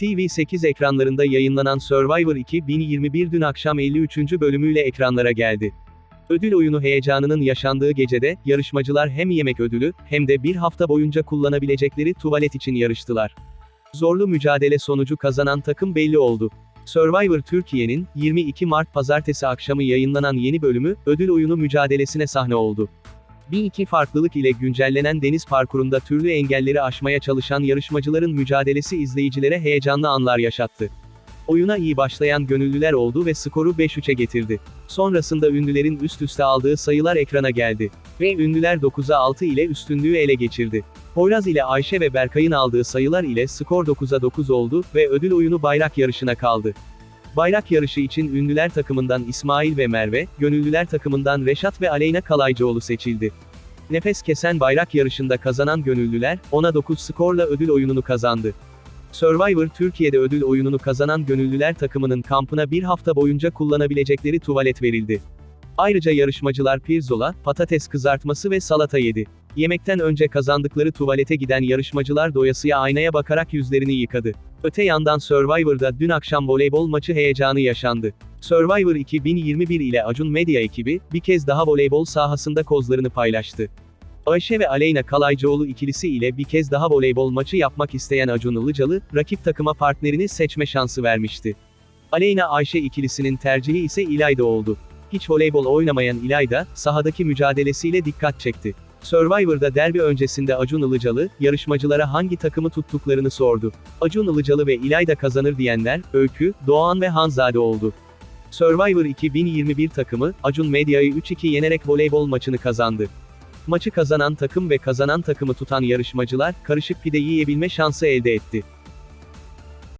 TV8 ekranlarında yayınlanan Survivor 2021 dün akşam 53. bölümüyle ekranlara geldi. Ödül oyunu heyecanının yaşandığı gecede, yarışmacılar hem yemek ödülü, hem de bir hafta boyunca kullanabilecekleri tuvalet için yarıştılar. Zorlu mücadele sonucu kazanan takım belli oldu. Survivor Türkiye'nin, 22 Mart pazartesi akşamı yayınlanan yeni bölümü, ödül oyunu mücadelesine sahne oldu. Bir iki farklılık ile güncellenen deniz parkurunda türlü engelleri aşmaya çalışan yarışmacıların mücadelesi izleyicilere heyecanlı anlar yaşattı. Oyuna iyi başlayan gönüllüler oldu ve skoru 5-3'e getirdi. Sonrasında ünlülerin üst üste aldığı sayılar ekrana geldi. Ve ünlüler 9'a 6 ile üstünlüğü ele geçirdi. Poyraz ile Ayşe ve Berkay'ın aldığı sayılar ile skor 9'a 9 oldu ve ödül oyunu bayrak yarışına kaldı. Bayrak yarışı için ünlüler takımından İsmail ve Merve, gönüllüler takımından Reşat ve Aleyna Kalaycıoğlu seçildi. Nefes kesen bayrak yarışında kazanan gönüllüler, 10'a 9 skorla ödül oyununu kazandı. Survivor Türkiye'de ödül oyununu kazanan gönüllüler takımının kampına bir hafta boyunca kullanabilecekleri tuvalet verildi. Ayrıca yarışmacılar pirzola, patates kızartması ve salata yedi. Yemekten önce kazandıkları tuvalete giden yarışmacılar doyasıya aynaya bakarak yüzlerini yıkadı. Öte yandan Survivor'da dün akşam voleybol maçı heyecanı yaşandı. Survivor 2021 ile Acun Medya ekibi, bir kez daha voleybol sahasında kozlarını paylaştı. Ayşe ve Aleyna Kalaycıoğlu ikilisi ile bir kez daha voleybol maçı yapmak isteyen Acun Ilıcalı, rakip takıma partnerini seçme şansı vermişti. Aleyna Ayşe ikilisinin tercihi ise İlayda oldu. Hiç voleybol oynamayan İlayda, sahadaki mücadelesiyle dikkat çekti. Survivor'da derbi öncesinde Acun Ilıcalı, yarışmacılara hangi takımı tuttuklarını sordu. Acun Ilıcalı ve İlayda kazanır diyenler, Öykü, Doğan ve Hanzade oldu. Survivor 2021 takımı, Acun Medya'yı 3-2 yenerek voleybol maçını kazandı. Maçı kazanan takım ve kazanan takımı tutan yarışmacılar, karışık pide yiyebilme şansı elde etti.